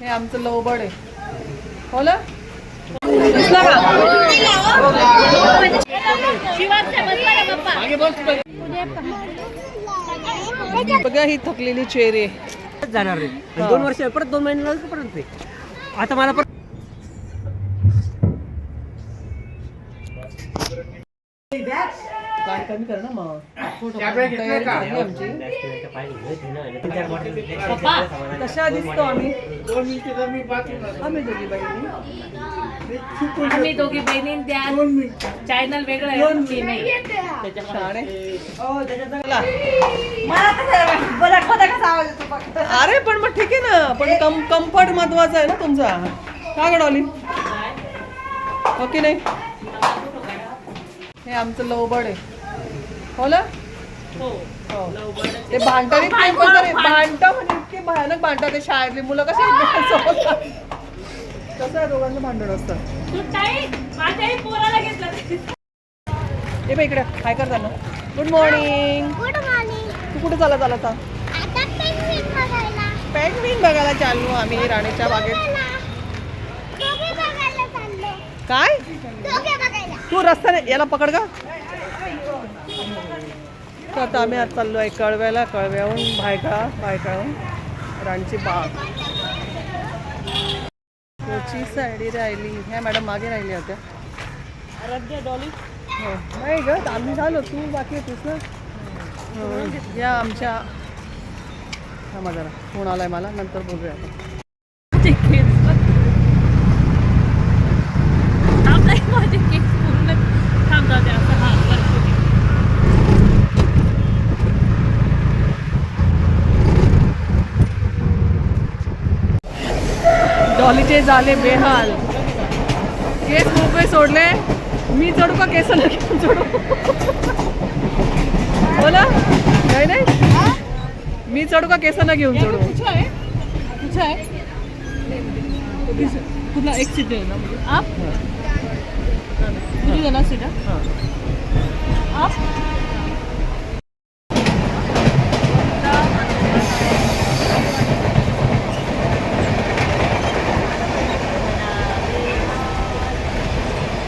हे आमचं लोबड आहे. हो ना? दिसला का? बघा ही थकलेली चेहरे आहे. जाणार रे दोन वर्ष परत दोन महिन्याला परत आता मला परत कमी कर ना मग. तयारी झाली आमची. कशा दिसतो आम्ही? आम्ही दोघी बहिणी. आम्ही दोघी बहिणी त्या चॅनल वेगळं आहे नाही. अरे पण मग ठीक आहे ना. पण कम कम्फर्ट महत्त्वाचा आहे ना तुमचा. का गडवली हो की नाही? हे आमचं लवबड आहे. हो ना? हो. हो. ते भांडण भांडण म्हणजे इतके भयानक भांडतात ते शाळेतली मुलं कशी कसं आहे दोघांचं भांडण असतं? तू ताई माझ्याही पोराला घेतलं. हे बघ इकडे. काय करताना गुड मॉर्निंग गुड मॉर्निंग तू कुठे चालला चालला आता पेंग्विन बघायला. चाललो आम्ही राणीच्या बागेत दोघे बघायला चाललो. काय? दोघे बघायला. तू रस्त्याने याला पकड का तर आता आम्ही आज चाललो आहे कळव्याला कळव्याहून भायखळा भायखळाहून राणीची बाग. त्याची साडी राहिली. ह्या मॅडम मागे राहिल्या होत्या. हो. नाही ग आम्ही झालो. तू बाकी होतीस ना? हो. या आमच्या थांबा जरा. फोन आलाय मला. नंतर बोलूया आपण थांब नाही माझे केस पूर्ण थांब जाऊ दे असं हा करतो मी. डॉलीचे झाले बेहाल. केस मोकळे सोडले. मी चढू का केस चढू बोला. नाही नाही. मी चढू का केसांना घेऊन चढू कुठं आहे? कुठं आहे? कुठला एक सीट आहे ना? आप सीट? आप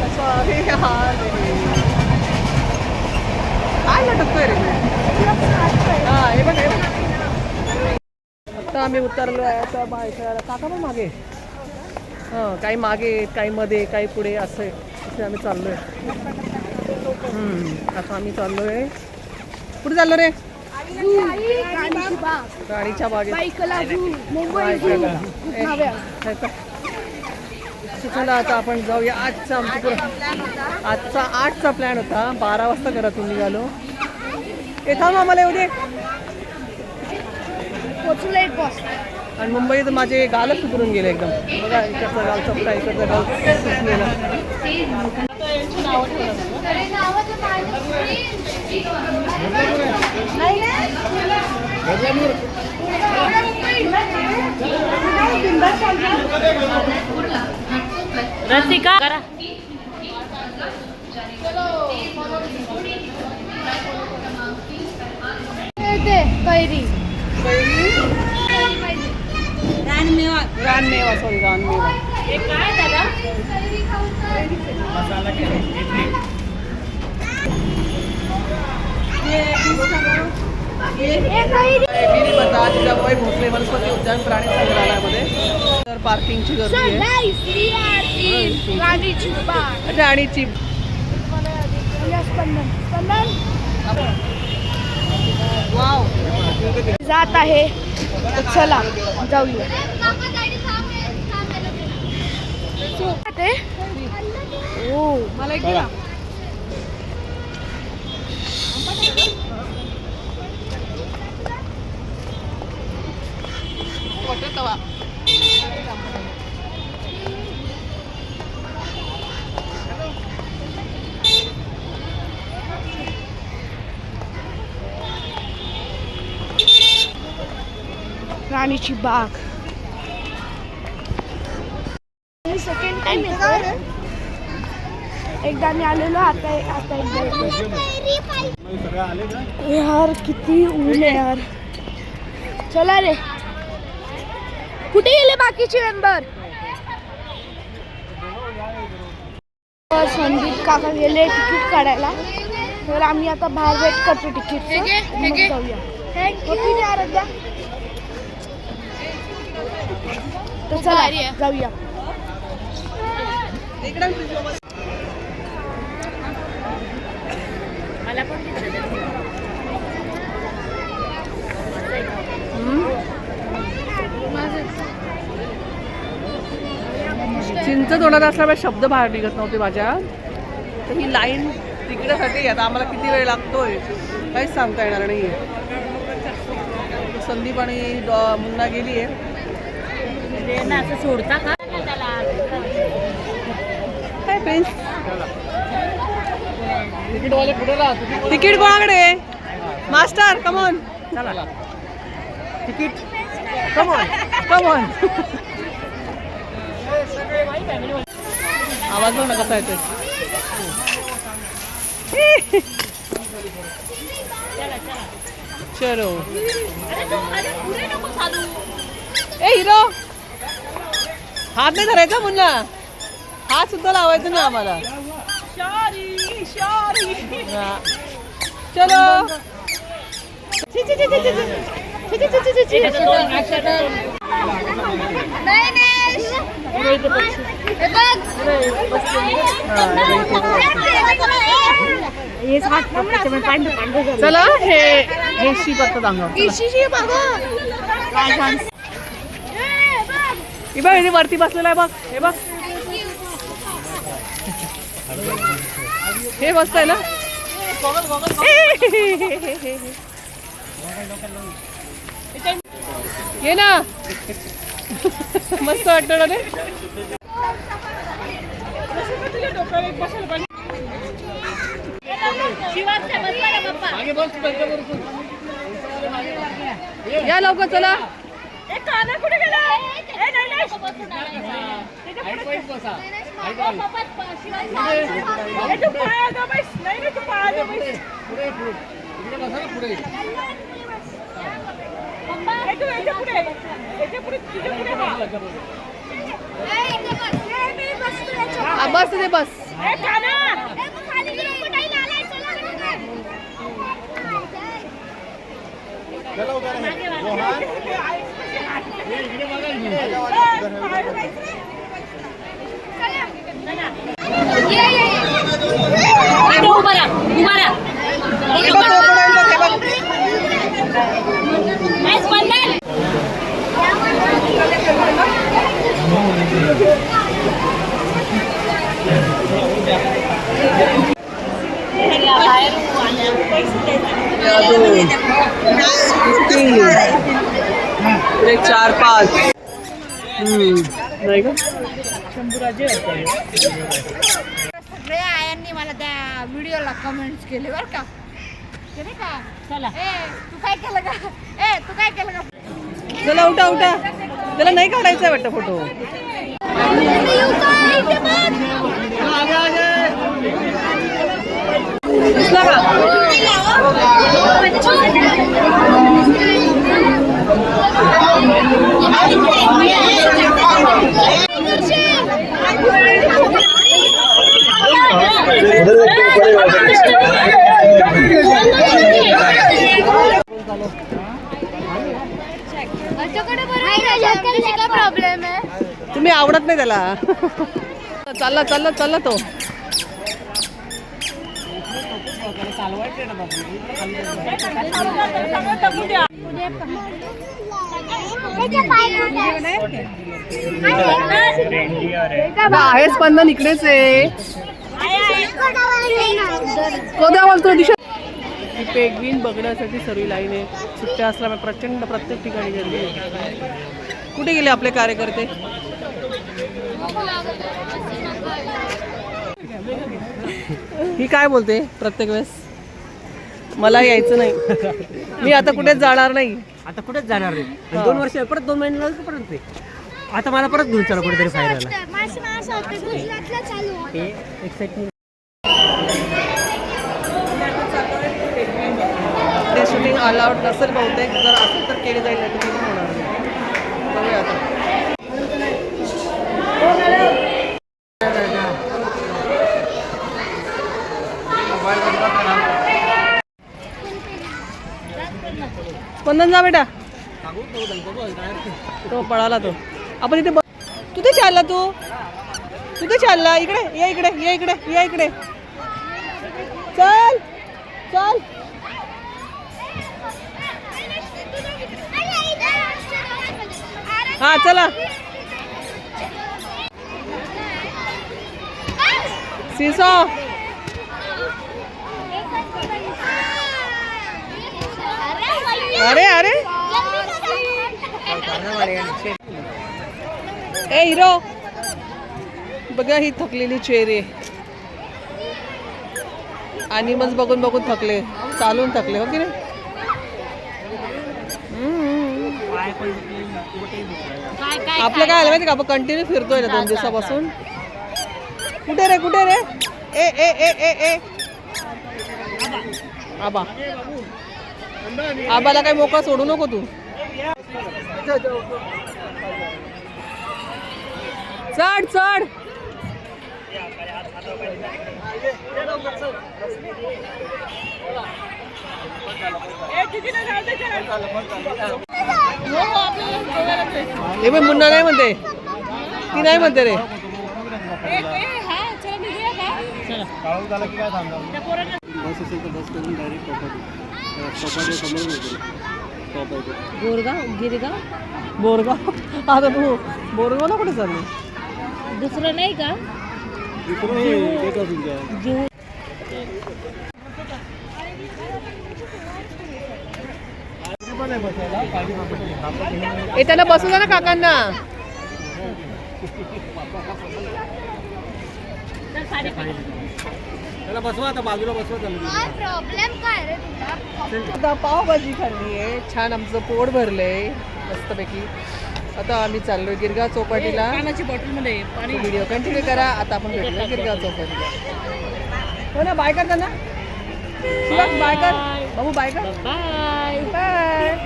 कसं आहे हा रे. काय लटकतोय रे हा हे बघ हे बघ आता आम्ही उतरलो आहे आता बायकाला काका पण मागे हां काही मागे काही मध्ये काही पुढे असं आहे. असे आम्ही चाललोय. हम्म, आता आम्ही चाललोय. कुठे चाललो रे? राणीच्या बागेत? चला आता आपण जाऊया. आजचा आमचा आजचा आठचा प्लॅन होता. बारा वाजता घरातून निघालो. ए थांब आम्हाला येऊ दे. एक बस आणि मुंबईत माझे गालच सुधरून गेले एकदम. बघा इकडचा गाल चपटा इकडचा गाल रसिका करा. कैरी. रानमेवा सॉरी रानमेवा. हे काय दादा? गिरी बता जिजाबाई भोसले वनस्पती उद्यान प्राणी संग्रहालयामध्ये तर पार्किंगची गर्दी आहे. राणीची वाव जात आहे. तर चला जाऊया. ते? ओ मला एक तवा. राणीची बाग. सेकंड टाइम एकदा मी आलेलो आता आता एकदा यार किती ऊन आहे यार. चला रे. कुठे गेले बाकीचे मेंबर संदीप काका गेले तिकीट काढायला. तर आम्ही आता बाहेर वेट करतो तिकीट जाऊया हो, ठीक आहे, आराध्या तर चला जाऊया. चिंच तोंडात असल्यामुळे शब्द बाहेर निघत नव्हते माझ्या. तर ही लाईन तिकड्यासाठी आता आम्हाला किती वेळ लागतोय? काहीच सांगता येणार नाही संदीप आणि डॉ- मुन्ना गेली आहे ना असं सोडता का? त्याला? काय प्रिन्स तिकीट कोणाकडे मास्टर कमॉन चला. Ticket. Come on come on आवाज बघ ना कसा येतोय चलो. ए हिरो. हात नाही धरायचा मुन्ना? हात सुद्धा लावायचा ना आम्हाला. चलो. चला हे शीप आता अंगावर हे बघ इथे वरती बसलेला आहे बघ हे बघ. हे मस्त आहे ना? ये ना? मस्त वाटतं ना रे या लवकर चला. ए काना कुठे गेला? ए. ए, तू पाया बैस. नाही रे, तू पाया गं बैस. पप्पा, ए, तू याच्यापुढे. याच्यापुढे, तुझ्या पुढे हा. बस तिथे बस. ए, काना. इकडे उभा राहा, उभा राहा. बस, एक चार पाच. हम्म. नाही का? आयांनी मला त्या व्हिडिओला कमेंट्स केले बरं का. केले का? चला. ए तू काय केलं का ए तू काय केलं का चला उठा उठा. त्याला नाही काढायचं वाटतं फोटो. दिसला का? काय प्रॉब्लेम आहे? तुम्ही आवडत नाही त्याला. चालला चालला चालला तो. आहे स्पंदन इकडेच आहे. कोद्या बोलतो दिशा पेगवीन बघण्यासाठी सर्व लाईन आहे. सुट्ट्या असल्यामुळे प्रचंड प्रत्येक ठिकाणी गर्दी आहे. कुठे गेले आपले कार्यकर्ते? ही काय बोलते प्रत्येक वेळेस? मला यायचं नाही. मी आता कुठेच जाणार नाही. आता कुठेच जाणार नाही. आणि दोन वर्ष परत दोन महिने लागले परत ते? आता मला परत घेऊन चला कुठेतरी फायदा हे एक्साइटमेंट ते शूटिंग अलाउड नसेल बहुतेक. जर असेल तर केली जाईल. स्पंदन जा बेटा. तो पळाला तो. आपण इथे तू ते चालला तू. तू ते चालला. इकडे या इकडे या इकडे या इकडे. चल चल. हा चला. सीसो. अरे अरे. ए हिरो. बघा ही थकलेली चेहरे आणि मग बघून बघून थकले. चालून थकले हो की नाही. आपलं काय आलं माहिती का? आपण कंटिन्यू फिरतोय ना दोन दिवसापासून. कुठे रे कुठे रे? ए ए ए ए ए. आबा. आबाला काही मोका सोडू नको तू. चढ चढ. हे मुन्ना नाही म्हणते. ती नाही म्हणते रे. बस असेल तर बस करून डायरेक्ट चौपाटी गोरगाव? बोरगाव? आता तू बोरगावला कुठे चालली? दुसरं नाही का? जीव येताना बसू द्या ना काकांना. त्याला बसवा आता बाजूला बसवा त्याला प्रॉब्लेम काय रे तुला? आता पावभाजी खाल्ली आहे. छान आमचं पोट भरलंय मस्तपैकी. आता आम्ही चाललोय गिरगाव चौपाटीला. पाण्याची बॉटलमध्ये पाणी. व्हिडिओ कंटिन्यू करा आता आपण भेटलो गिरगाव चौपाटीला. हो ना बाय करता ना शिवाक बाय कर. बाबू बाय कर. बाय बाय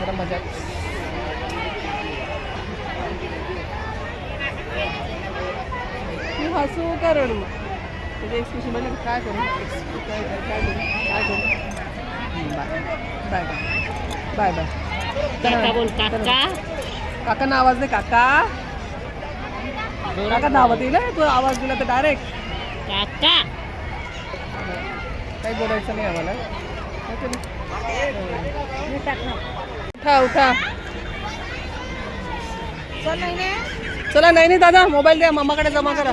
जरा मजा. हसू का रडू त्याचे एक्सप्रेशन म्हणजे काय करू? काय करू काय करू? काय करू? बाय. Bye bye. बाय काका. काकांना आवाज दे काका. काका धावत येईल हं, तू आवाज दिला तर डायरेक्ट काका. काही बोलायचं नाही आम्हाला? उठा उठा. चला नाही नाही. दादा. मोबाईल द्या मामाकडे जमा करा.